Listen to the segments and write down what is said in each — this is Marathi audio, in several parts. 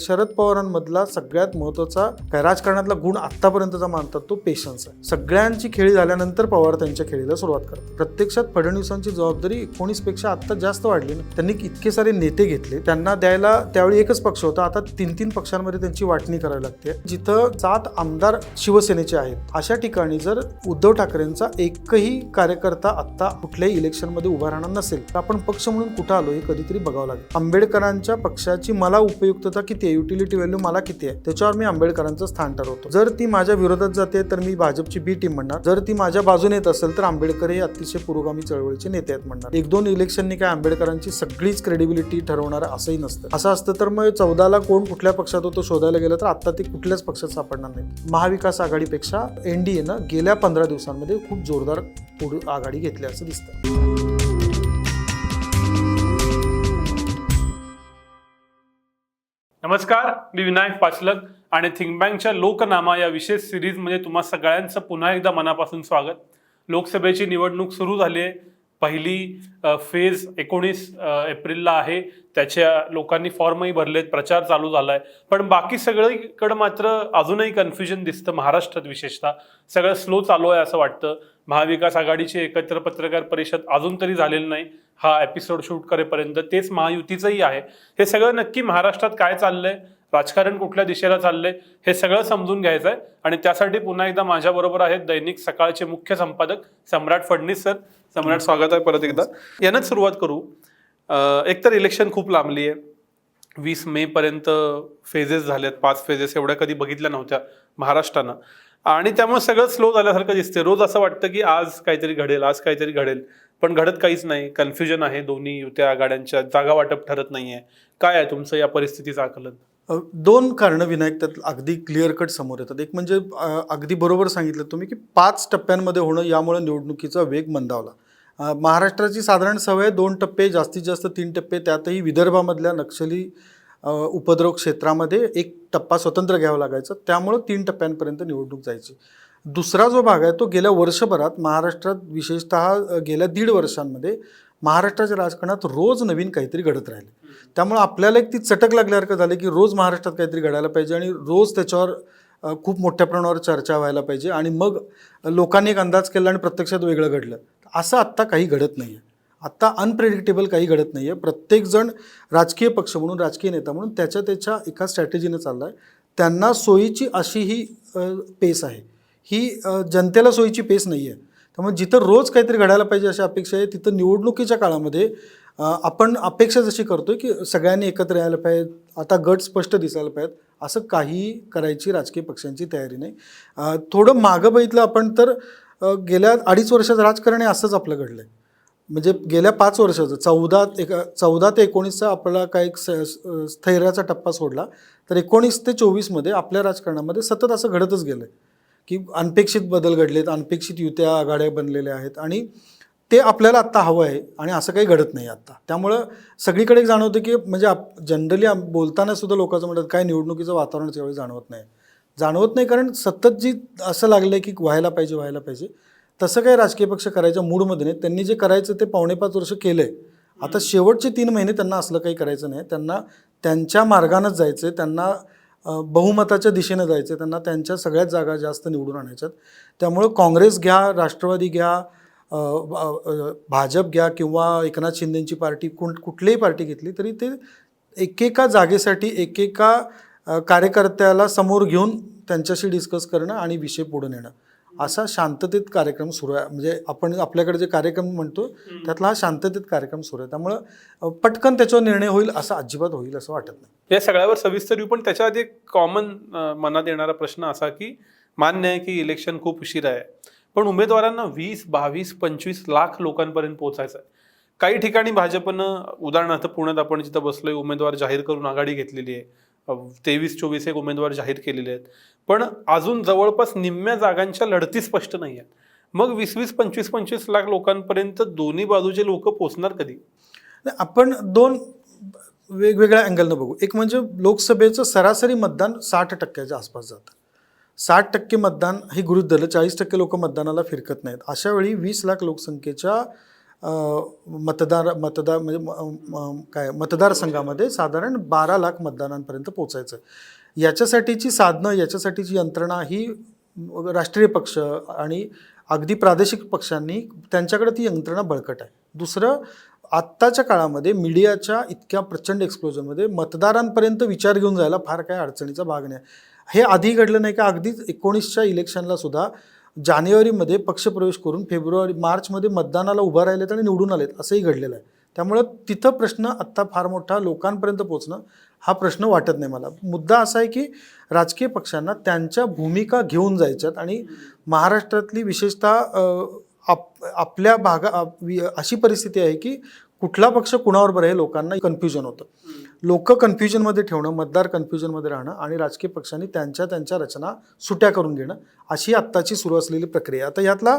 शरद पवारांमधला सगळ्यात महत्त्वाचा काय राजकारणातला गुण आतापर्यंतचा मानतात तो पेशन्स आहे. सगळ्यांची खेळी झाल्यानंतर पवार त्यांच्या खेळीला सुरुवात करतात. प्रत्यक्षात फडणवीसांची जबाबदारी एकोणीसपेक्षा आता जास्त वाढली ना. त्यांनी इतके सारे नेते घेतले. त्यांना द्यायला त्यावेळी एकच पक्ष होता. आता तीन तीन पक्षांमध्ये त्यांची वाटणी करावी लागते. जिथं सात आमदार शिवसेनेचे आहेत. अशा ठिकाणी जर उद्धव ठाकरेंचा एकही कार्यकर्ता आता कुठल्याही इलेक्शनमध्ये उभा राहणार नसेल तर आपण पक्ष म्हणून कुठं आलो हे कधीतरी बघावं लागेल. आंबेडकरांच्या पक्षाची मला उपयुक्तता किती आहे युटिलिटी व्हॅल्यू मला किती आहे त्याच्यावर मी आंबेडकरांचं स्थान ठरवतो. जर ती माझ्या विरोधात जाते तर मी भाजपची बी टीम म्हणणार. जर ती माझ्या बाजूने येत असेल तर आंबेडकर हे अतिशय पुरोगामी चळवळीचे नेते आहेत म्हणणार. एक दोन इलेक्शननी काय आंबेडकरांची सगळीच क्रेडिबिलिटी ठरवणार असंही नसतं. असं असतं तर मग चौदाला कोण कुठल्या पक्षात होतो शोधायला गेलं तर आता ते कुठल्याच पक्षात सापडणार नाही महाविकास आघाडीपेक्षा एनडीएनं गेल्या पंधरा दिवसांमध्ये खूप जोरदार पुढे आघाडी घेतली असं दिसतं. नमस्कार मी विनायक पाचलक आणि थिंक बँकच्या लोकनामा या विशेष सिरीजमध्ये तुम्हा सगळ्यांचं पुन्हा एकदा मनापासून स्वागत. लोकसभेची निवडणूक सुरू झाली आहे. पहिली फेज एकोणीस एप्रिलला आहे. त्याच्या लोकांनी फॉर्मही भरलेत प्रचार चालू झाला आहे पण बाकी सगळीकडं मात्र अजूनही कन्फ्युजन दिसतं महाराष्ट्रात विशेषतः. सगळं स्लो चालू आहे असं वाटतं. महाविकास आघाडीची एकत्र पत्रकार परिषद अजून तरी झालेली नाही. हा एपिसोड शूट करेपर्यंत तेच महायुतीचंही आहे. हे सगळं नक्की महाराष्ट्रात काय चाललंय? राजकारण कुठल्या दिशेला चाललंय? हे सगळं समजून घ्यायचं आहे आणि त्यासाठी पुन्हा एकदा माझ्याबरोबर आहेत दैनिक सकाळचे मुख्य संपादक सम्राट फडणीस सर. सम्राट स्वागत आहे परत एकदा. यानंच सुरुवात करू. एकतर इलेक्शन खूप लांबली आहे वीस मे पर्यंत फेजेस झालेत. पाच फेजेस एवढ्या कधी बघितल्या नव्हत्या महाराष्ट्रानं. आणि त्यामुळे सगळं स्लो झाल्यासारखं दिसते रोज असं वाटतं की आज काहीतरी घडेल आज काहीतरी घडेल. पण घडत काहीच नाही. कन्फ्युजन आहे दोन्ही युत्या आघाड्यांच्या जागा वाटप ठरत नाही आहे काय आहे तुमचं या परिस्थितीचं आकलन? दोन कारणं विनायक त्यात अगदी क्लिअर कट समोर येतात. एक म्हणजे अगदी बरोबर सांगितलं तुम्ही की पाच टप्प्यांमध्ये होणं यामुळे निवडणुकीचा वेग मंदावला. महाराष्ट्राची साधारण सवय दोन टप्पे जास्तीत जास्त तीन टप्पे त्यातही विदर्भामधल्या नक्षली उपद्रव क्षेत्रामध्ये एक टप्पा स्वतंत्र घ्यावा लागायचा. त्यामुळं तीन टप्प्यांपर्यंत निवडणूक जायची. दुसरा जो भाग आहे तो गेल्या वर्षभरात महाराष्ट्रात विशेषतः गेल्या दीड वर्षांमध्ये महाराष्ट्राच्या राजकारणात रोज नवीन काहीतरी घडत राहिले. त्यामुळे आपल्याला एक ती चटक लागल्यासारखं झालं की रोज महाराष्ट्रात काहीतरी घडायला पाहिजे आणि रोज त्याच्यावर खूप मोठ्या प्रमाणावर चर्चा व्हायला पाहिजे आणि मग लोकांनी एक अंदाज केला आणि प्रत्यक्षात वेगळं घडलं. असं आत्ता काही घडत नाही आहे आत्ता अनप्रेडिक्टेबल काही घडत नाही आहे प्रत्येकजण राजकीय पक्ष म्हणून राजकीय नेता म्हणून त्याच्या त्याच्या एका स्ट्रॅटेजीनं चालला आहे त्यांना सोयीची अशी ही पेस आहे. ही जनतेला सोयीची पेस नाही आहे त्यामुळे जिथं रोज काहीतरी घडायला पाहिजे अशी अपेक्षा आहे तिथं निवडणुकीच्या काळामध्ये आपण अपेक्षा जशी करतो की सगळ्यांनी एकत्र यायला पाहिजे आता गट स्पष्ट दिसायला पाहिजेत असं काही करायची राजकीय पक्षांची तयारी नाही. थोडं मागं बघितलं आपण तर गेल्या अडीच वर्षात राजकारण हे असंच आपलं घडलं आहे म्हणजे गेल्या पाच वर्षाचं चौदा एक चौदा ते एकोणीसचा आपला काय एक स- स्थैर्याचा टप्पा सोडला तर एकोणीस ते चोवीसमध्ये आपल्या राजकारणामध्ये सतत असं घडतच गेलं आहे की अनपेक्षित बदल घडलेत अनपेक्षित युत्या आघाड्या बनलेल्या आहेत आणि ते आपल्याला आत्ता हवं आहे आणि असं काही घडत नाही आत्ता. त्यामुळं सगळीकडे जाणवतं की म्हणजे जनरली बोलताना सुद्धा लोकांचं म्हणतात काय निवडणुकीचं वातावरण त्यावेळी जाणवत नाही. जाणवत नाही कारण सतत जी असं लागलं आहे की व्हायला पाहिजे व्हायला पाहिजे. तसं काही राजकीय पक्ष करायच्या मूडमध्ये नाही त्यांनी जे करायचं ते पावणे पाच वर्ष केलं आहे आता शेवटचे तीन महिने त्यांना असलं काही करायचं नाही. त्यांना त्यांच्या मार्गानंच जायचं आहे त्यांना बहुमताच्या दिशेनं जायचं त्यांना त्यांच्या सगळ्याच जागा जास्त निवडून आणायच्यात. त्यामुळं काँग्रेस घ्या राष्ट्रवादी घ्या भाजप घ्या किंवा एकनाथ शिंदेंची पार्टी कोण कुठलीही पार्टी घेतली तरी ते एकेका जागेसाठी एकेका कार्यकर्त्याला समोर घेऊन त्यांच्याशी डिस्कस करणं आणि विषय पुढे नेणं. असा शांततेत कार्यक्रम सुरू आहे. म्हणजे आपण आपल्याकडे जे कार्यक्रम म्हणतो त्यातला हा शांततेत कार्यक्रम सुरू आहे. त्यामुळं पटकन त्याच्यावर निर्णय होईल असं अजिबात होईल असं वाटत नाही. या सगळ्यावर सविस्तर येऊ पण त्याच्या आधी एक कॉमन मनात येणारा प्रश्न असा की मान्य आहे की इलेक्शन खूप उशीर आहे पण उमेदवारांना वीस बावीस पंचवीस लाख लोकांपर्यंत पोहोचायचं आहे. काही ठिकाणी भाजपनं उदाहरणार्थ पुण्यात आपण जिथं बसलोय उमेदवार जाहीर करून आघाडी घेतलेली आहे. तेवीस चोवीस एक उमेदवार जाहीर केलेले आहेत. पण अजून जवळपास निम्म्या जागांच्या लढती स्पष्ट नाही आहेत. मग वीस वीस पंचवीस पंचवीस लाख लोकांपर्यंत दोन्ही बाजूचे लोक पोहोचणार कधी? आपण दोन वेगवेगळ्या अँगलनं बघू. एक म्हणजे लोकसभेचं सरासरी मतदान साठ टक्क्याच्या आसपास जातं. साठ टक्के मतदान हे गृहित धरलं चाळीस टक्के लोक मतदानाला फिरकत नाहीत. अशा वेळी वीस लाख लोकसंख्येच्या मतदार मतदार म्हणजे म- काय मतदारसंघामध्ये साधारण बारा लाख मतदारांपर्यंत पोचायचं. याच्यासाठीची साधनं याच्यासाठीची यंत्रणा ही राष्ट्रीय पक्ष आणि अगदी प्रादेशिक पक्षांनी त्यांच्याकडे ती यंत्रणा बळकट आहे. दुसरं आत्ताच्या काळामध्ये मीडियाच्या इतक्या प्रचंड एक्सप्लोजनमध्ये मतदारांपर्यंत विचार घेऊन जायला फार काय अडचणीचा भाग नाही. हे आधी घडलं नाही का? अगदीच एकोणीसच्या इलेक्शनला सुद्धा जानेवारीमध्ये पक्षप्रवेश करून फेब्रुवारी मार्चमध्ये मतदानाला उभा राहिलेत आणि निवडून आलेत असंही घडलेलं आहे. त्यामुळं तिथं प्रश्न आत्ता फार मोठा लोकांपर्यंत पोचणं हा प्रश्न वाटत नाही मला. मुद्दा असा आहे की राजकीय पक्षांना त्यांच्या भूमिका घेऊन जायच्यात आणि महाराष्ट्रातली विशेषतः आप आपल्या भागा अशी परिस्थिती आहे की कुठला पक्ष कुणाबरोबर आहे लोकांना कन्फ्युजन होतं. लोक कन्फ्युजनमध्ये ठेवणं मतदार कन्फ्युजनमध्ये राहणं आणि राजकीय पक्षांनी त्यांच्या त्यांच्या रचना सुट्या करून घेणं अशी आत्ताची सुरू असलेली प्रक्रिया. आता यातला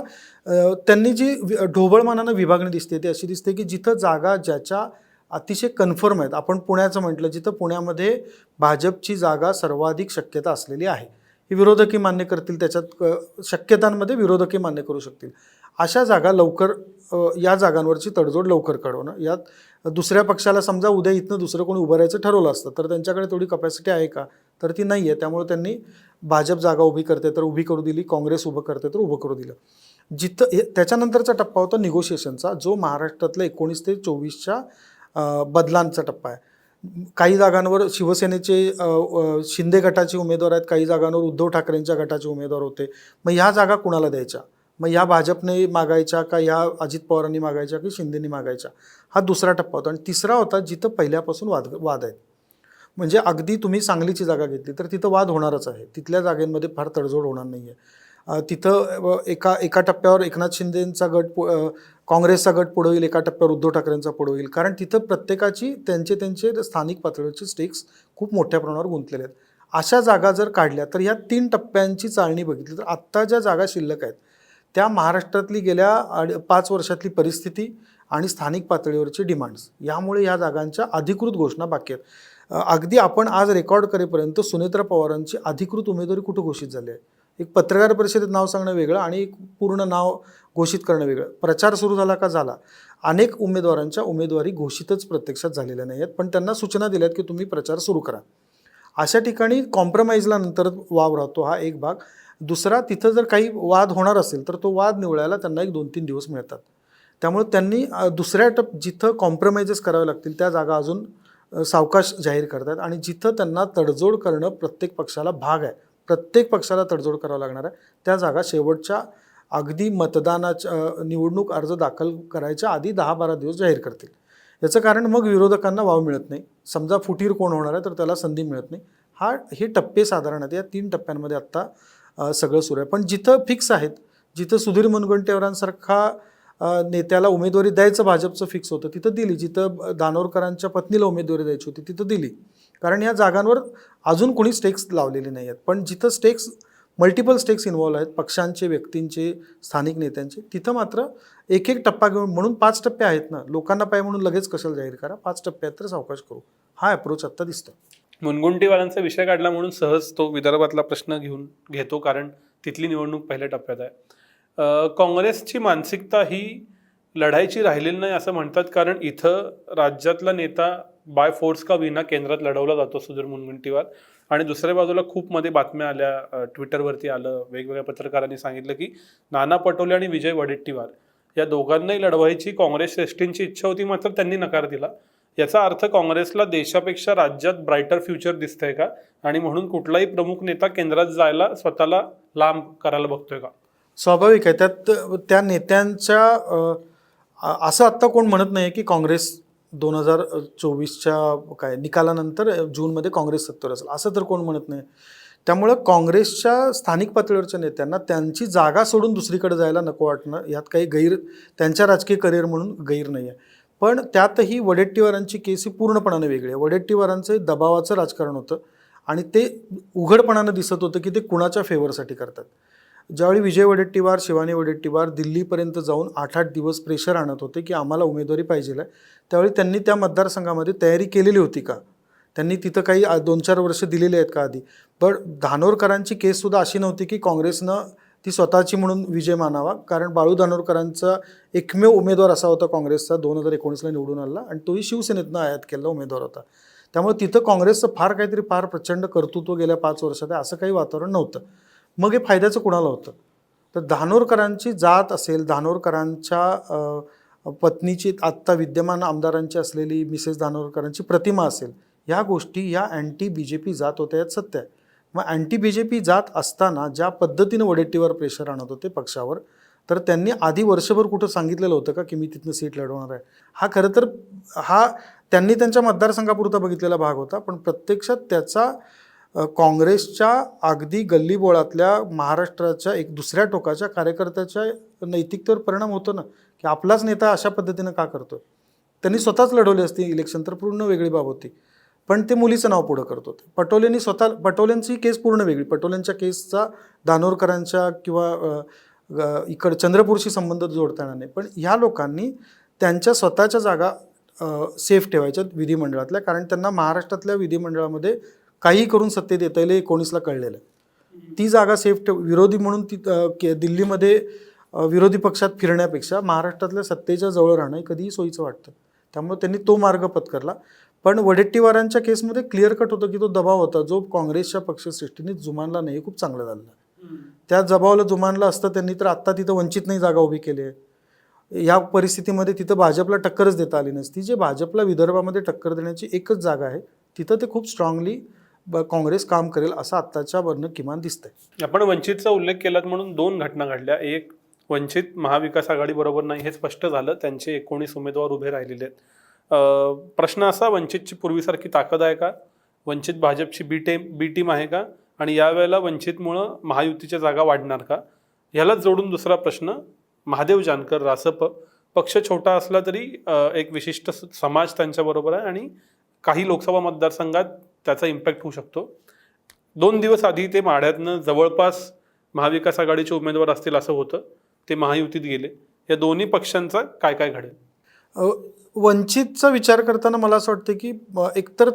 त्यांनी जी ढोबळमानानं विभागणी दिसते ती अशी दिसते की जिथं जागा ज्याच्या अतिशय कन्फर्म आहेत आपण पुण्याचं म्हटलं जिथं पुण्यामध्ये भाजपची जागा सर्वाधिक शक्यता असलेली आहे. ही विरोधकी मान्य करतील त्याच्यात शक्यतांमध्ये विरोधकी मान्य करू शकतील. अशा जागा लवकर या जागांवरची तडजोड लवकर कळवणं यात दुसऱ्या पक्षाला समजा उद्या इथनं दुसरं कोणी उभं राहायचं ठरवलं असतं तर त्यांच्याकडे थोडी कपॅसिटी आहे का? तर ती नाही आहे त्यामुळे त्यांनी भाजप जागा उभी करते तर उभी करू दिली काँग्रेस उभं करते तर उभं करू दिलं. जिथं त्याच्यानंतरचा टप्पा होता निगोशिएशनचा जो महाराष्ट्रातल्या एकोणीस ते चोवीसच्या बदलांचा टप्पा आहे. काही जागांवर शिवसेनेचे शिंदे गटाचे उमेदवार आहेत काही जागांवर उद्धव ठाकरेंच्या गटाचे उमेदवार होते. मग ह्या जागा कुणाला द्यायच्या? मग ह्या भाजपने मागायच्या का ह्या अजित पवारांनी मागायच्या की शिंदेनी मागायच्या? हा दुसरा टप्पा होता. आणि तिसरा होता जिथं पहिल्यापासून वाद वाद आहेत. म्हणजे अगदी तुम्ही सांगलीची जागा घेतली तर तिथं वाद होणारच आहे. तिथल्या जागेमध्ये फार तडजोड होणार नाही आहे तिथं एका एका टप्प्यावर एकनाथ शिंदेंचा गट पु- काँग्रेसचा गट पुढे होईल एका टप्प्यावर उद्धव ठाकरेंचा पुढे होईल कारण तिथं प्रत्येकाची त्यांचे त्यांचे स्थानिक पातळीवरचे स्टेक्स खूप मोठ्या प्रमाणावर गुंतलेले आहेत. अशा जागा जर काढल्या तर ह्या तीन टप्प्यांची चाळणी बघितली तर आत्ता ज्या जागा शिल्लक आहेत त्या महाराष्ट्रातली गेल्या अड पाच वर्षातली परिस्थिती आणि स्थानिक पातळीवरचे डिमांड्स यामुळे ह्या जागांच्या अधिकृत घोषणा बाकी आहेत. अगदी आपण आज रेकॉर्ड करेपर्यंत सुनेत्रा पवारांची अधिकृत उमेदवारी कुठं घोषित झाली आहे? एक पत्रकार परिषदेत नाव सांगणं वेगळं आणि एक पूर्ण नाव घोषित करणं वेगळं. प्रचार सुरू झाला का? झाला. अनेक उमेदवारांच्या उमेदवारी घोषितच प्रत्यक्षात झालेल्या नाही आहेत पण त्यांना सूचना दिल्यात की तुम्ही प्रचार सुरू करा. अशा ठिकाणी कॉम्प्रोमाइजला नंतर वाव राहतो हा एक भाग. दुसरा तिथं जर काही वाद होणार असेल तर तो वाद निवळायला त्यांना एक दोन तीन दिवस मिळतात. त्यामुळे त्यांनी दुसऱ्या टप जिथं कॉम्प्रोमाइजेस करावे लागतील त्या जागा अजून सावकाश जाहीर करतात आणि जिथं त्यांना तडजोड करणं प्रत्येक पक्षाला भाग आहे प्रत्येक पक्षाला तडजोड करावं लागणार आहे त्या जागा शेवटच्या अगदी मतदानाच्या निवडणूक अर्ज दाखल करायच्या आधी दहा बारा दिवस जाहीर करतील. याचं कारण मग विरोधकांना वाव मिळत नाही. समजा फुटीर कोण होणार आहे तर त्याला संधी मिळत नाही. हा हे टप्पे साधारण आहेत या तीन टप्प्यांमध्ये आत्ता सगळं सुरू आहे. पण जिथं फिक्स आहेत जिथं सुधीर मुनगंटीवारांसारखा नेत्याला उमेदवारी द्यायचं भाजपचं फिक्स होतं तिथं दिली. जिथं दानोरकरांच्या पत्नीला उमेदवारी द्यायची होती तिथं दिली. कारण या जागांवर अजून कोणी स्टेक्स लावलेले नाही आहेत. पण जिथं स्टेक्स मल्टिपल स्टेक्स इन्व्हॉल्व आहेत पक्षांचे व्यक्तींचे स्थानिक नेत्यांचे तिथं मात्र एक एक टप्पा घेऊन म्हणून पाच टप्पे आहेत ना लोकांना पाय म्हणून लगेच कशाला जाहीर करा पाच टप्प्यात तर सावकाश करू. हा अप्रोच आत्ता दिसतो मुनगुंटीवारांचा विषय काढला म्हणून सहज तो विदर्भातला प्रश्न घेऊन घेतो कारण तिथली निवडणूक पहिल्या टप्प्यात आहे. काँग्रेसची मानसिकता ही लढायची राहिलेली नाही असं म्हणतात कारण इथं राज्यातला नेता बाय फोर्स का विना केंद्रात लढवला जातो सुधीर मुनगंटीवार आणि दुसऱ्या बाजूला खूप मध्ये बातम्या आल्या ट्विटरवरती आलं वेगवेगळ्या पत्रकारांनी सांगितलं की नाना पटोले आणि विजय वडेट्टीवार या दोघांनाही लढवायची काँग्रेस श्रेष्ठींची इच्छा होती मात्र त्यांनी नकार दिला. याचा अर्थ काँग्रेसला देशापेक्षा राज्यात ब्राईटर फ्युचर दिसतंय का? आणि म्हणून कुठलाही प्रमुख नेता केंद्रात जायला स्वतःला लांब करायला बघतोय का? स्वाभाविक आहे. त्यात त्या नेत्यांच्या असं आत्ता कोण म्हणत नाही की काँग्रेस दोन हजार चोवीसच्या काय निकालानंतर जूनमध्ये काँग्रेस सत्तेवर असेल. असं तर कोण म्हणत नाही. त्यामुळं काँग्रेसच्या स्थानिक पातळीवरच्या नेत्यांना त्यांची जागा सोडून दुसरीकडे जायला नको वाटणं यात काही गैर त्यांच्या राजकीय करिअर म्हणून गैर नाही आहे पण त्यातही वडेट्टीवारांची केस ही पूर्णपणाने वेगळी आहे. वडेट्टीवारांचं दबावाचं राजकारण होतं आणि ते उघडपणानं दिसत होतं की ते कुणाच्या फेवरसाठी करतात. ज्यावेळी विजय वडेट्टीवार शिवानी वडेट्टीवार दिल्लीपर्यंत जाऊन आठ आठ दिवस प्रेशर आणत होते की आम्हाला उमेदवारी पाहिजे आहे त्यावेळी त्यांनी त्या मतदारसंघामध्ये तयारी केलेली होती का? त्यांनी तिथं काही दोन चार वर्ष दिलेली आहेत का आधी? पण धानोरकरांची केससुद्धा अशी नव्हती की काँग्रेसनं ती स्वतःची म्हणून विजय मानावा. कारण बाळू धानोरकरांचा एकमेव उमेदवार असा होता काँग्रेसचा दोन हजार एकोणीसला निवडून आला आणि तोही शिवसेनेतनं आयात केलेला उमेदवार होता. त्यामुळे तिथं काँग्रेसचं फार काहीतरी फार प्रचंड कर्तृत्व गेल्या पाच वर्षात आहे असं काही वातावरण नव्हतं. मग हे फायद्याचं कुणाला होतं? तर धानोरकरांची जात असेल धानोरकरांच्या पत्नीची आत्ता विद्यमान आमदारांची असलेली मिसेस धानोरकरांची प्रतिमा असेल ह्या गोष्टी या अँटी बी जे पी जात होत्या यात सत्य आहे. मग अँटी बी जे पी जात असताना ज्या पद्धतीनं वडेट्टीवर प्रेशर आणत होते पक्षावर तर त्यांनी आधी वर्षभर कुठं सांगितलेलं होतं का की मी तिथनं सीट लढवणार आहे? हा खरं तर हा त्यांनी त्यांच्या मतदारसंघापुरता बघितलेला भाग होता पण प्रत्यक्षात त्याचा काँग्रेसच्या अगदी गल्लीबोळातल्या महाराष्ट्राच्या एक दुसऱ्या टोकाच्या कार्यकर्त्याच्या नैतिकतेवर परिणाम होतो ना की आपलाच नेता अशा पद्धतीनं का करतो त्यांनी स्वतःच लढवली असती इलेक्शन तर पूर्ण वेगळी बाब होती. पण ते मुलीचं नाव पुढं करत होते. पटोलेंनी स्वतः पटोलेंची केस पूर्ण वेगळी. पटोलेंच्या केसचा दानोरकरांच्या किंवा ग- इकड चंद्रपूरशी संबंध जोडता येणार नाही. पण ह्या लोकांनी त्यांच्या स्वतःच्या जागा सेफ ठेवायच्या विधिमंडळातल्या. कारण त्यांना महाराष्ट्रातल्या विधिमंडळामध्ये काही करून सत्तेत येता येईल हे एकोणीसला कळलेलं आहे. ती जागा सेफ ठेव विरोधी म्हणून ती के- दिल्लीमध्ये विरोधी पक्षात फिरण्यापेक्षा महाराष्ट्रातल्या सत्तेच्या जवळ राहणं कधीही सोयीचं वाटतं. त्यामुळे त्यांनी तो मार्ग पत्करला. पण वडेट्टीवारांच्या केसमध्ये क्लिअर कट होतं की तो दबाव होता जो काँग्रेसच्या पक्षश्रेष्ठीने जुमानला नाही खूप चांगलं झालं. त्या दबावाला जुमानलं असतं त्यांनी तर आत्ता तिथं वंचित नाही जागा उभी केली आहे. या परिस्थितीमध्ये तिथं भाजपला टक्करच देता आली नसती. जे भाजपला विदर्भामध्ये टक्कर देण्याची एकच जागा आहे तिथं ते खूप स्ट्रॉंगली काँग्रेस काम करेल असं आत्ताच्या वरनं किमान दिसतंय. आपण वंचितचा उल्लेख केलात म्हणून दोन घटना घडल्या. एक वंचित महाविकास आघाडी बरोबर नाही हे स्पष्ट झालं. त्यांचे एकोणीस उमेदवार उभे राहिलेले आहेत. प्रश्न असा वंचितची पूर्वीसारखी ताकद आहे का? वंचित भाजपची बी टेम बी टीम आहे का? आणि यावेळेला वंचितमुळं महायुतीच्या जागा वाढणार का? ह्यालाच जोडून दुसरा प्रश्न महादेव जानकर रासप. पक्ष छोटा असला तरी एक विशिष्ट स- समाज त्यांच्याबरोबर आहे आणि काही लोकसभा मतदारसंघात त्याचा इम्पॅक्ट होऊ शकतो. दोन दिवस आधी ते माढ्यातनं जवळपास महाविकास आघाडीचे उमेदवार असतील असं होतं. ते महायुतीत गेले. या दोन्ही पक्षांचा काय काय घडेल? वंचितचा विचार करताना मला असं वाटतं की एकतर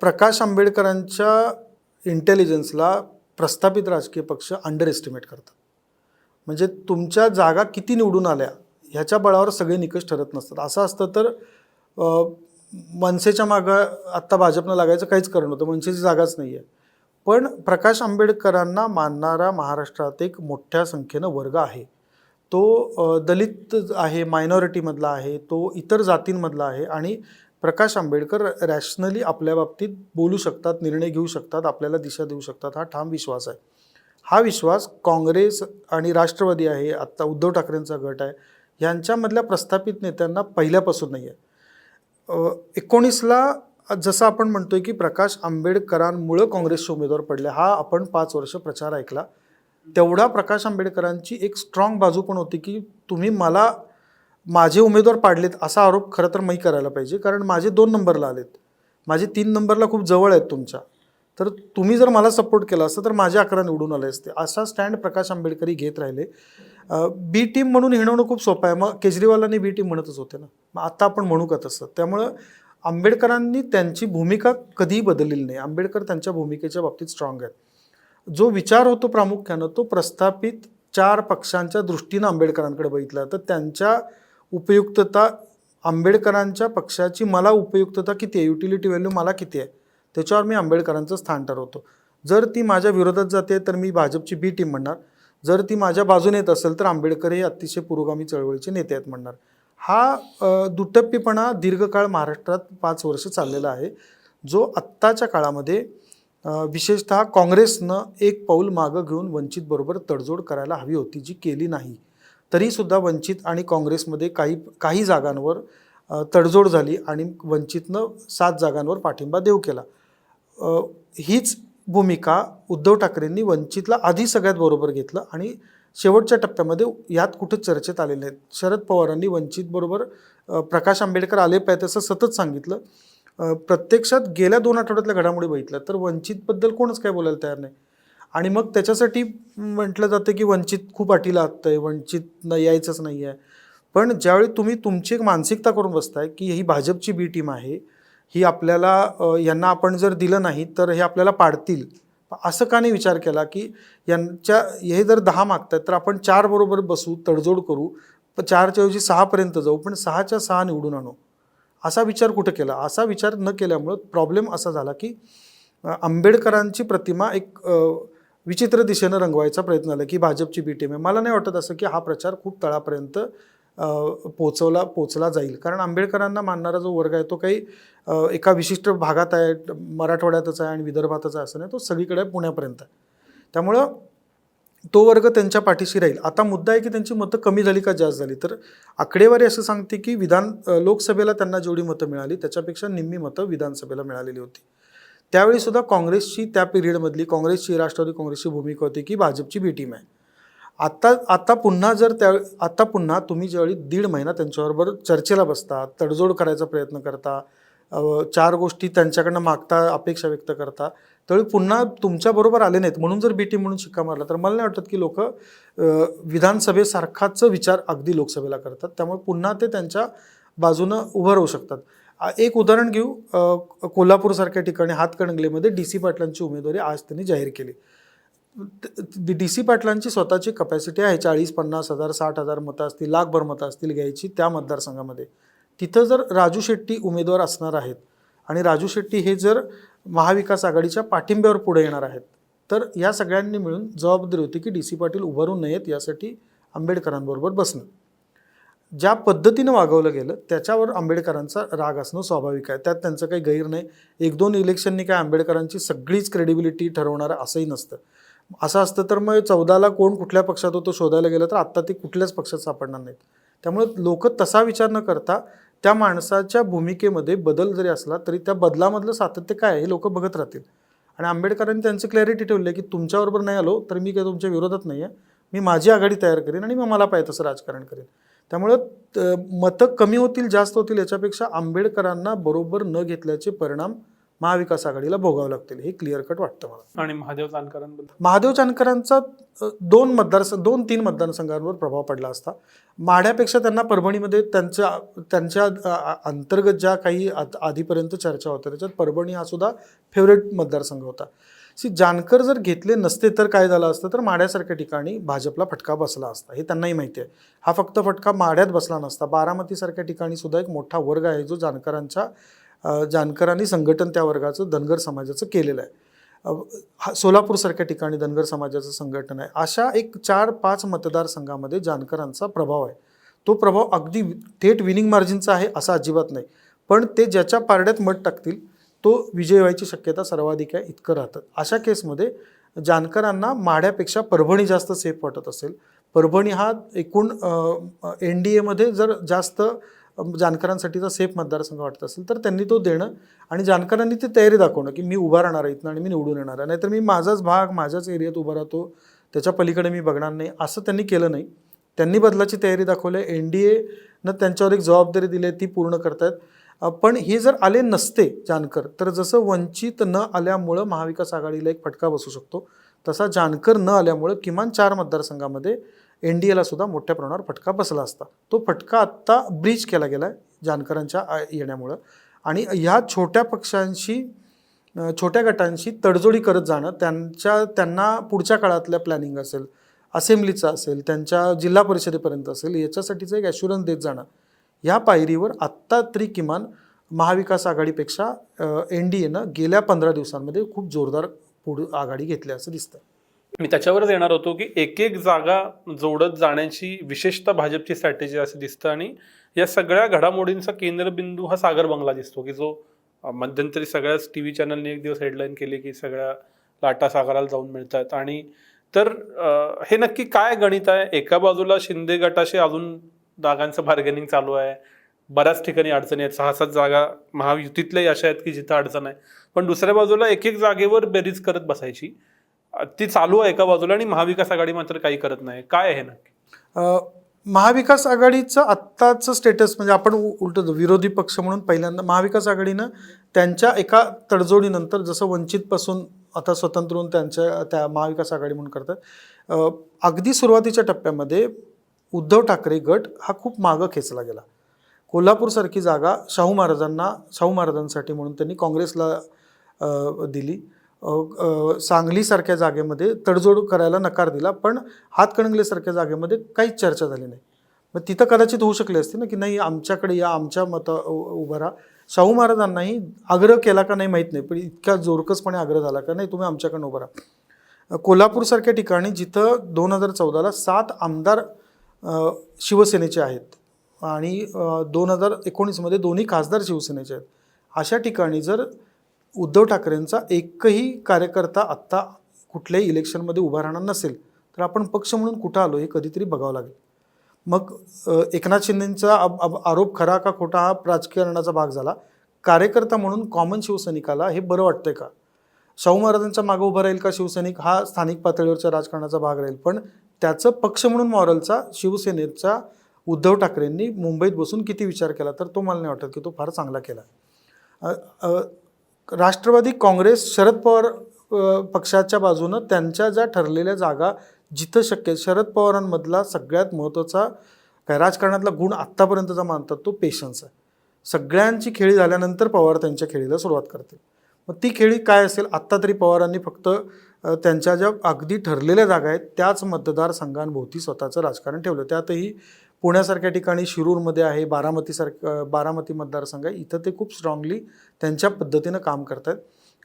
प्रकाश आंबेडकरांच्या इंटेलिजन्सला प्रस्थापित राजकीय पक्ष अंडर एस्टिमेट करतात. म्हणजे तुमच्या जागा किती निवडून आल्या ह्याच्या बळावर सगळे निकष ठरत नसतात. असं असतं तर मनसेच्या मागं आत्ता भाजपनं लागायचं काहीच कारण नव्हतं. मनसेची जागाच नाही आहे पण प्रकाश आंबेडकरांना मानणारा महाराष्ट्रात एक मोठ्या संख्येनं वर्ग आहे. तो दलित आहे मायनॉरिटीमधला आहे तो इतर जातींमधला आहे आणि प्रकाश आंबेडकर रॅशनली आपल्या बाबतीत बोलू शकतात निर्णय घेऊ शकतात आपल्याला दिशा देऊ शकतात हा ठाम विश्वास आहे. हा विश्वास काँग्रेस आणि राष्ट्रवादी आहे आत्ता उद्धव ठाकरेंचा गट आहे यांच्यामधल्या प्रस्थापित नेत्यांना पहिल्यापासून नाही आहे एकोणीसला जसं आपण म्हणतोय की प्रकाश आंबेडकरांमुळं काँग्रेसचे उमेदवार पडले हा आपण पाच वर्ष प्रचार ऐकला. तेवढा प्रकाश आंबेडकरांची एक स्ट्रॉंग बाजू पण होती की तुम्ही मला माझे उमेदवार पाडलेत असा आरोप खरं तर मी करायला पाहिजे. कारण माझे दोन नंबरला आलेत. माझे तीन नंबरला खूप जवळ आहेत तुमच्या. तर तुम्ही जर मला सपोर्ट केला असतं तर माझे अकरा निवडून आले असते. असा स्टँड प्रकाश आंबेडकरी घेत राहिले. बी टीम म्हणून हिणवणं खूप सोपं आहे. मग केजरीवालांनी बी टीम म्हणतच होते ना. मग आत्ता आपण म्हणू का तसं? त्यामुळं आंबेडकरांनी त्यांची भूमिका कधीही बदललेली नाही. आंबेडकर त्यांच्या भूमिकेच्या बाबतीत स्ट्रॉंग आहेत. जो विचार होतो प्रामुख्यानं तो प्रस्थापित चार पक्षांच्या दृष्टीनं आंबेडकरांकडे बघितला. तर त्यांच्या उपयुक्तता आंबेडकरांच्या पक्षाची मला उपयुक्तता किती आहे? युटिलिटी व्हॅल्यू मला किती आहे? त्याच्यावर मी आंबेडकरांचं स्थान ठरवतो. जर ती माझ्या विरोधात जाते तर मी भाजपची बी टीम म्हणणार. जर ती माझ्या बाजूने येत असेल तर आंबेडकर हे अतिशय पुरोगामी चळवळीचे नेते आहेत म्हणणार. हा दुटप्पीपणा दीर्घकाळ महाराष्ट्रात पाच वर्ष चाललेला आहे. जो आत्ताच्या काळामध्ये विशेषतः काँग्रेसनं एक पाऊल मागं घेऊन वंचितबरोबर तडजोड करायला हवी होती जी केली नाही. तरीसुद्धा वंचित आणि काँग्रेसमध्ये काही काही जागांवर तडजोड झाली आणि वंचितनं सात जागांवर पाठिंबा देऊ केला. हीच भूमिका उद्धव ठाकरेंनी वंचितला आधी सगळ्यात बरोबर घेतलं आणि शेवटच्या टप्प्यामध्ये यात कुठं चर्चेत आलेले आहेत शरद पवारांनी वंचितबरोबर प्रकाश आंबेडकर आले पाहिजे असं सतत सांगितलं. प्रत्यक्षात गेल्या दोन आठवड्यातल्या घडामोडी बघितल्या. तर वंचितबद्दल कोणच काय बोलायला तयार नाही. आणि मग त्याच्यासाठी म्हटलं जातं की वंचित खूप अटीला आहे वंचित न यायचंच नाही आहे पण ज्यावेळी तुम्ही तुमची एक मानसिकता करून बसताय की ही भाजपची बी टीम आहे ही आपल्याला यांना आपण जर दिलं नाही तर हे आपल्याला पाडतील. असं का नाही विचार केला की यांच्या हे जर दहा मागतात तर आपण चार बरोबर बसू तडजोड करू चारच्या ऐवजी सहापर्यंत जाऊ पण सहाच्या सहा निवडून आणू. असा विचार कुठं केला? असा विचार न केल्यामुळं प्रॉब्लेम असा झाला की आंबेडकरांची प्रतिमा एक विचित्र दिशेनं रंगवायचा प्रयत्न झाला की भाजपची बी टीम आहे. मला नाही वाटत असं की हा प्रचार खूप तळापर्यंत पोचवला पोचला जाईल. कारण आंबेडकरांना मानणारा जो वर्ग आहे तो काही एका विशिष्ट भागात आहे मराठवाड्यातच आहे आणि विदर्भातच आहे असं नाही. तो सगळीकडे पुण्यापर्यंत आहे. त्यामुळं तो वर्ग त्यांच्या पाठीशी राहील. आता मुद्दा आहे की त्यांची मतं कमी झाली का जास्त झाली? तर आकडेवारी असं सांगते की विधान लोकसभेला त्यांना जेवढी मतं मिळाली त्याच्यापेक्षा निम्मी मतं विधानसभेला मिळालेली होती. त्यावेळी सुद्धा काँग्रेसची त्या पिरियडमधली काँग्रेसची राष्ट्रवादी काँग्रेसची भूमिका होती की भाजपची बी टीम आहे. आता आता पुन्हा जर त्या आता पुन्हा तुम्ही ज्यावेळी दीड महिना त्यांच्याबरोबर चर्चेला बसता तडजोड करायचा प्रयत्न करता चार गोष्टी त्यांच्याकडनं मागता अपेक्षा व्यक्त करता त्यावेळी पुन्हा तुमच्याबरोबर आले नाहीत. म्हणून जर बी टीम म्हणून शिक्का मारला तर मला नाही वाटत की लोक विधानसभेसारखाच विचार अगदी लोकसभेला करतात. त्यामुळे पुन्हा ते त्यांच्या बाजूनं उभं राहू शकतात. एक उदाहरण घेऊ. कोल्हापूरसारख्या ठिकाणी हातकणंगलेमध्ये डी सी पाटलांची उमेदवारी आज त्यांनी जाहीर केली. डी सी पाटलांची स्वतःची कपॅसिटी आहे चाळीस पन्नास हजार साठ हजार मतं असतील लाखभर मतं असतील घ्यायची त्या मतदारसंघामध्ये. तिथं जर राजू शेट्टी उमेदवार असणार आहेत आणि राजू शेट्टी हे जर महाविकास आघाडीच्या पाठिंब्यावर पुढे येणार आहेत तर या सगळ्यांनी मिळून जबाबदारी होती की डी सी पाटील उभारू नयेत यासाठी आंबेडकरांबरोबर बसणं. ज्या पद्धतीनं वागवलं गेलं त्याच्यावर आंबेडकरांचा राग असणं स्वाभाविक आहे. त्यात त्यांचं काही गैर नाही. एक दोन इलेक्शननी काय आंबेडकरांची सगळीच क्रेडिबिलिटी ठरवणारं असंही नसतं. असं असतं तर मग चौदाला कोण कुठल्या पक्षात होतो शोधायला गेलं तर आत्ता ते कुठल्याच पक्षात सापडणार नाहीत. त्यामुळे लोक तसा विचार न करता त्या माणसाच्या भूमिकेमध्ये बदल जरी असला तरी त्या बदलामधलं सातत्य काय आहे हे लोक बघत राहतील. आणि आंबेडकरांनी त्यांची क्लॅरिटी ठेवली आहे की तुमच्याबरोबर नाही आलो तर मी काही तुमच्या विरोधात नाही आहे मी माझी आघाडी तयार करेन आणि मग मला पाहिजे तसं राजकारण करेन. त्यामुळं त- मतं कमी होतील जास्त होतील याच्यापेक्षा आंबेडकरांना बरोबर न घेतल्याचे परिणाम महाविकास आघाडीला भोगावे लागतील हे क्लिअर कट वाटतं मला. आणि महादेव जानकरांबद्दल? महादेव जानकरांचा दोन मतदार दोन तीन मतदारसंघांवर प्रभाव पडला असता. माढ्यापेक्षा त्यांना परभणीमध्ये त्यांच्या त्यांच्या अंतर्गत ज्या काही आधीपर्यंत चर्चा होत्या त्याच्यात परभणी हा सुद्धा फेवरेट मतदारसंघ होता. सी जानकर जर घेतले नसते तर काय झालं असतं? तर माढ्यासारख्या ठिकाणी भाजपला फटका बसला असता. हे त्यांनाही माहिती आहे. हा फक्त फटका माढ्यात बसला नसता. बारामतीसारख्या ठिकाणी सुद्धा एक मोठा वर्ग आहे जो जानकरांच्या जानकरांनी संघटन त्या वर्गाचं धनगर समाजाचं केलेलं आहे. हा- सोलापूरसारख्या ठिकाणी धनगर समाजाचं संघटन आहे. अशा एक चार पाच मतदारसंघामध्ये जानकरांचा प्रभाव आहे. तो प्रभाव अगदी थेट विनिंग मार्जिनचा आहे असा अजिबात नाही. पण ते ज्याच्या पारड्यात मत टाकतील तो विजय व्हायची शक्यता सर्वाधिक आहे इतकं राहतं. अशा केसमध्ये जानकरांना माढ्यापेक्षा परभणी जास्त सेफ वाटत असेल. परभणी हा एकूण एन डी एमध्ये जर जास्त जानकरांसाठीचा सेफ मतदारसंघ वाटत असेल तर त्यांनी तो देणं आणि जानकरांनी ती तयारी दाखवणं की मी उभा राहणार आहे इथनं आणि मी निवडून येणार आहे. नाहीतर मी माझाच भाग माझ्याच एरियात उभा राहतो त्याच्या पलीकडे मी बघणार नाही असं त्यांनी केलं नाही. त्यांनी बदलाची तयारी दाखवली आहे. एन डी एनं त्यांच्यावर एक जबाबदारी दिली आहे ती पूर्ण करतायत. पण हे जर आले नसते जानकर तर जसं वंचित न आल्यामुळं महाविकास आघाडीला एक फटका बसू शकतो तसा जानकर न आल्यामुळं किमान चार मतदारसंघामध्ये एन डी एला सुद्धा मोठ्या प्रमाणावर फटका बसला असता. तो फटका आत्ता ब्रीच केला गेला आहे जानकरांच्या येण्यामुळं. आणि ह्या छोट्या पक्षांशी छोट्या गटांशी तडजोडी करत जाणं त्यांच्या त्यांना पुढच्या काळातल्या प्लॅनिंग असेल असेंब्लीचं असेल त्यांच्या जिल्हा परिषदेपर्यंत असेल याच्यासाठीचं एक ॲश्युरन्स देत जाणं. या पायरीवर आत्ता तरी किमान महाविकास आघाडीपेक्षा एन डी एनं गेल्या पंधरा दिवसांमध्ये खूप जोरदार पुढ आघाडी घेतली असं दिसतं मी त्याच्यावरच येणार होतो की एक एक जागा जोडत जाण्याची विशेषतः भाजपची स्ट्रॅटेजी असं दिसतं आणि या सगळ्या घडामोडींचा केंद्रबिंदू हा सागर बंगला दिसतो की जो मध्यंतरी सगळ्याच टी व्ही चॅनलने एक दिवस हेडलाईन केली की सगळ्या लाटा सागराला जाऊन मिळतात. आणि तर हे नक्की काय गणित आहे? एका बाजूला शिंदे गटाशी अजून जागांचं बार्गेनिंग चालू आहे. बऱ्याच ठिकाणी अडचणी आहेत. सहा सात जागा महायुतीतल्याही अशा आहेत की जिथं अडचण आहे. पण दुसऱ्या बाजूला एक एक जागेवर बेरीज करत बसायची. ती चालू आहे एका बाजूला आणि महाविकास आघाडी मात्र काही करत नाही. काय आहे नक्की? महाविकास आघाडीचं आत्ताचं स्टेटस म्हणजे आपण उ- उलट विरोधी पक्ष म्हणून पहिल्यांदा महाविकास आघाडीनं त्यांच्या एका तडजोडीनंतर जसं वंचितपासून आता स्वतंत्र होऊन त्यांच्या त्या महाविकास आघाडी म्हणून करतात अगदी सुरुवातीच्या टप्प्यामध्ये उद्धव ठाकरे गट हा खूप मागं खेचला गेला. कोल्हापूरसारखी जागा शाहू महाराजांना शाहू महाराजांसाठी म्हणून त्यांनी काँग्रेसला दिली. सांगलीसारख्या जागेमध्ये तडजोड करायला नकार दिला पण हातकणंगलेसारख्या जागेमध्ये काहीच चर्चा झाली नाही. मग तिथं कदाचित होऊ शकले असते ना की नाही आमच्याकडे या आमच्या मत उभं राहा. शाहू महाराजांनाही आग्रह केला का नाही माहीत नाही पण इतक्या जोरकसपणे आग्रह झाला का नाही तुम्ही आमच्याकडनं उभं राहा. कोल्हापूरसारख्या ठिकाणी जिथं दोन हजार चौदाला सात आमदार शिवसेनेचे आहेत आणि दोन हजार एकोणीसमध्ये दोन्ही खासदार शिवसेनेचे आहेत. अशा ठिकाणी जर उद्धव ठाकरेंचा एकही कार्यकर्ता आत्ता कुठल्याही इलेक्शनमध्ये उभा राहणार नसेल तर आपण पक्ष म्हणून कुठं आलो हे कधीतरी बघावं लागेल. मग एकनाथ शिंदेंचा आरोप खरा का खोटा हा राजकारणाचा भाग झाला. कार्यकर्ता म्हणून कॉमन शिवसैनिकाला हे बरं वाटतंय का? शाहू महाराजांच्या मागं उभं राहील का शिवसैनिक? हा स्थानिक पातळीवरच्या राजकारणाचा भाग राहील. पण त्याचं पक्ष म्हणून मॉरलचा शिवसेनेचा उद्धव ठाकरेंनी मुंबईत बसून किती विचार केला तर तो मला नाही वाटत की तो फार चांगला केला. राष्ट्रवादी काँग्रेस शरद पवार पक्षाच्या बाजूनं त्यांच्या ज्या ठरलेल्या जागा जिथं शक्य शरद पवारांमधला सगळ्यात महत्त्वाचा काय राजकारणातला गुण आत्तापर्यंतचा मानतात तो पेशन्स आहे. सगळ्यांची खेळी झाल्यानंतर पवार त्यांच्या खेळीला सुरुवात करतील. मग ती खेळी काय असेल? आत्ता तरी पवारांनी फक्त त्यांच्या ज्या अगदी ठरलेल्या जागा आहेत त्याच मतदारसंघांभोवती स्वतःचं राजकारण ठेवलं. त्यातही पुण्यासारख्या ठिकाणी शिरूरमध्ये आहे बारामतीसारखं बारामती मतदारसंघ आहे. इथं ते खूप स्ट्रॉंगली त्यांच्या पद्धतीनं काम करतात.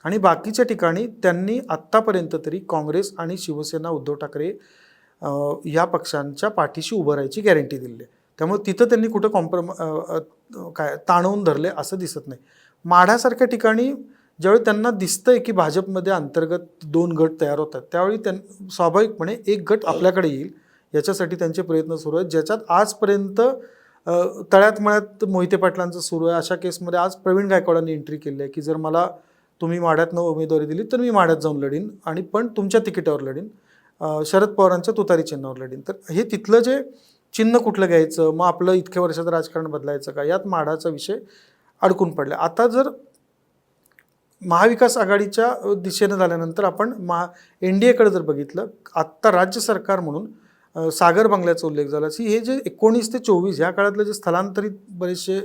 आणि बाकीच्या ठिकाणी त्यांनी आत्तापर्यंत तरी काँग्रेस आणि शिवसेना उद्धव ठाकरे या पक्षांच्या पाठीशी उभं राहायची गॅरंटी दिली आहे. त्यामुळे तिथं त्यांनी कुठं कॉम्प्रोम काय ताणवून धरले असं दिसत नाही. माढ्यासारख्या ठिकाणी ज्यावेळी त्यांना दिसतंय की भाजपमध्ये अंतर्गत दोन गट तयार होतात त्यावेळी त्यां स्वाभाविकपणे एक गट आपल्याकडे येईल. याच्यासाठी त्यांचे प्रयत्न सुरू आहेत ज्याच्यात आजपर्यंत तळ्यात मळ्यात मोहिते पाटलांचं सुरू आहे. अशा केसमध्ये आज प्रवीण गायकवाडांनी एंट्री केली आहे की जर मला तुम्ही माढ्यातनं उमेदवारी दिली तर मी माढ्यात जाऊन लढीन आणि पण तुमच्या तिकिटावर लढीन शरद पवारांच्या तुतारी चिन्हावर लढीन. तर हे तिथलं जे चिन्ह कुठलं घ्यायचं मग आपलं इतक्या वर्षाचं राजकारण बदलायचं का यात माढाचा विषय अडकून पडला. आता जर महाविकास आघाडीच्या दिशेनं झाल्यानंतर आपण महा एन डी एकडे जर बघितलं आत्ता राज्य सरकार म्हणून सागर बंगल्याचा उल्लेख झाला. की हे जे एकोणीस ते चोवीस ह्या काळातले जे स्थलांतरित बरेचसे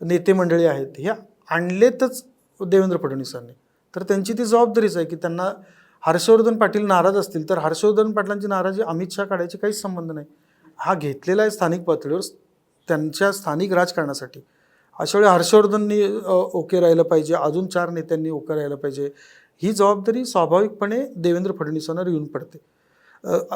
नेते मंडळी आहेत ह्या आणलेतच देवेंद्र फडणवीसांनी. तर त्यांची ती जबाबदारीच आहे की त्यांना हर्षवर्धन पाटील नाराज असतील तर हर्षवर्धन पाटलांची नाराजी अमित शहा काढायची काहीच संबंध नाही. हा घेतलेला आहे स्थानिक पातळीवर त्यांच्या स्थानिक राजकारणासाठी. अशा वेळी हर्षवर्धननी ओके राहिलं पाहिजे अजून चार नेत्यांनी ओके राहिलं पाहिजे. ही जबाबदारी स्वाभाविकपणे देवेंद्र फडणवीसांवर येऊन पडते.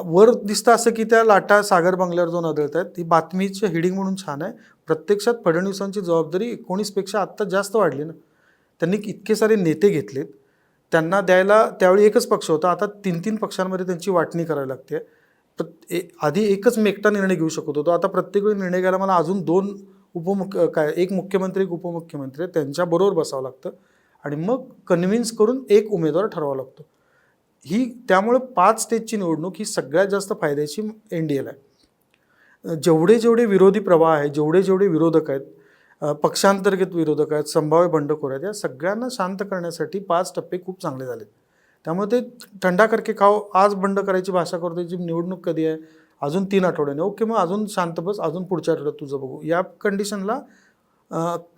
वर दिसतं असं की त्या लाटा सागर बंगल्यावर जाऊन आढळत आहेत. ही बातमीचं हिडिंग म्हणून छान आहे. प्रत्यक्षात फडणवीसांची जबाबदारी एकोणीसपेक्षा आत्ता जास्त वाढली ना. त्यांनी इतके सारे नेते घेतलेत. त्यांना द्यायला त्यावेळी एकच पक्ष होता. आता तीन तीन पक्षांमध्ये त्यांची वाटणी करावी लागते. प्र- ए- आधी एकच मेकटा एकटा निर्णय घेऊ शकत होतो. आता प्रत्येक वेळी निर्णय घ्यायला मला अजून दोन उपमुख्य काय एक मुख्यमंत्री एक उपमुख्यमंत्री. त्यांच्याबरोबर बसावं लागतं. आणि मग कन्व्हिन्स करून एक उमेदवार ठरवावा लागतो. ही त्यामुळे पाच स्टेजची निवडणूक ही सगळ्यात जास्त फायद्याची एन डी एला आहे. जेवढे जेवढे विरोधी प्रवाह आहे जेवढे जेवढे विरोधक आहेत पक्षांतर्गत विरोधक आहेत संभाव्य बंडखोर आहेत या सगळ्यांना शांत करण्यासाठी पाच टप्पे खूप चांगले झाले त्यामुळे ते थंडा करके खाओ आज बंड करायची भाषा करतो जी निवडणूक कधी आहे अजून तीन आठवड्याने. ओके मग अजून शांत बस अजून पुढच्या आठवड्यात तुझं बघू. या कंडिशनला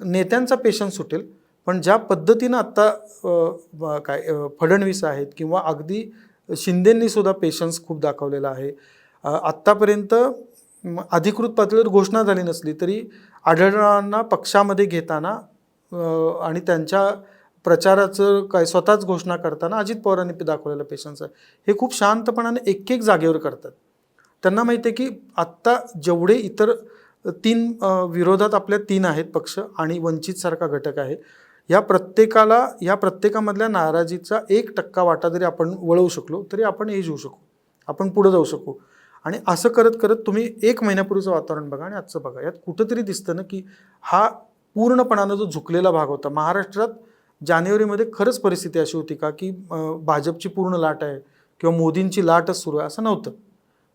नेत्यांचा पेशन्स सुटेल. पण ज्या पद्धतीनं आत्ता काय फडणवीस आहेत किंवा अगदी शिंदेंनी सुद्धा पेशन्स खूप दाखवलेला आहे. आत्तापर्यंत अधिकृत पातळीवर घोषणा झाली नसली तरी आढळरावांना पक्षामध्ये घेताना आणि त्यांच्या प्रचाराचं काय स्वतःच घोषणा करताना अजित पवारांनी दाखवलेला पेशन्स आहे. हे खूप शांतपणाने एक एक जागेवर करतात. त्यांना माहिती आहे की आत्ता जेवढे इतर तीन विरोधात आपल्या तीन आहेत पक्ष आणि वंचितसारखा घटक आहे या प्रत्येकाला या प्रत्येकामधल्या नाराजीचा एक टक्का वाटा जरी आपण वळवू शकलो तरी आपण एज होऊ शकू. आपण पुढं जाऊ शकू. आणि असं करत करत तुम्ही एक महिन्यापूर्वीचं वातावरण बघा आणि आजचं बघा. यात कुठंतरी दिसतं ना की हा पूर्णपणानं जो झुकलेला भाग होता महाराष्ट्रात जानेवारीमध्ये खरंच परिस्थिती अशी होती का की भाजपची पूर्ण लाट आहे किंवा मोदींची लाटच सुरू आहे असं नव्हतं.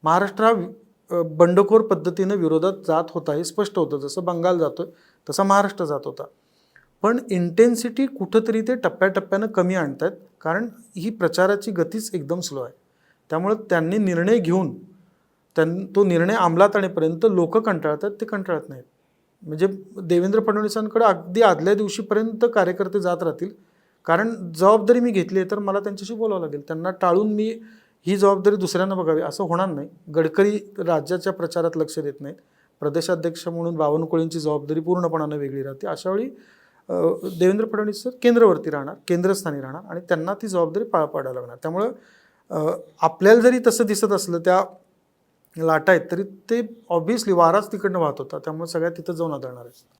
महाराष्ट्र हा बंडखोर पद्धतीनं विरोधात जात होता हे स्पष्ट होतं. जसं बंगाल जातो तसा महाराष्ट्र जात होता. पण इंटेन्सिटी कुठंतरी ते टप्प्याटप्प्यानं कमी आणतात कारण ही प्रचाराची गतीच एकदम स्लो आहे. त्यामुळं त्यांनी निर्णय घेऊन त्यां तो निर्णय अंमलात आणेपर्यंत लोक कंटाळतात ते कंटाळत नाहीत. म्हणजे देवेंद्र फडणवीसांकडे अगदी आदल्या दिवशीपर्यंत कार्यकर्ते जात राहतील. कारण जबाबदारी मी घेतली आहे तर मला त्यांच्याशी बोलावं लागेल. त्यांना टाळून मी ही जबाबदारी दुसऱ्यांना बघावी असं होणार नाही. गडकरी राज्याच्या प्रचारात लक्ष देत नाहीत. प्रदेशाध्यक्ष म्हणून बावनकुळेंची जबाबदारी पूर्णपणानं वेगळी राहते. अशावेळी देवेंद्र फडणवीस सर केंद्रवरती राहणार केंद्रस्थानी राहणार आणि त्यांना ती जबाबदारी पार पाडायला लागणार. त्यामुळं आपल्याला जरी तसं दिसत असलं त्या लाटा आहेत तरी ते ऑब्व्हियसली वाराच तिकडनं वाहत होता. त्यामुळे सगळ्या तिथं जाऊन आदळणार आहे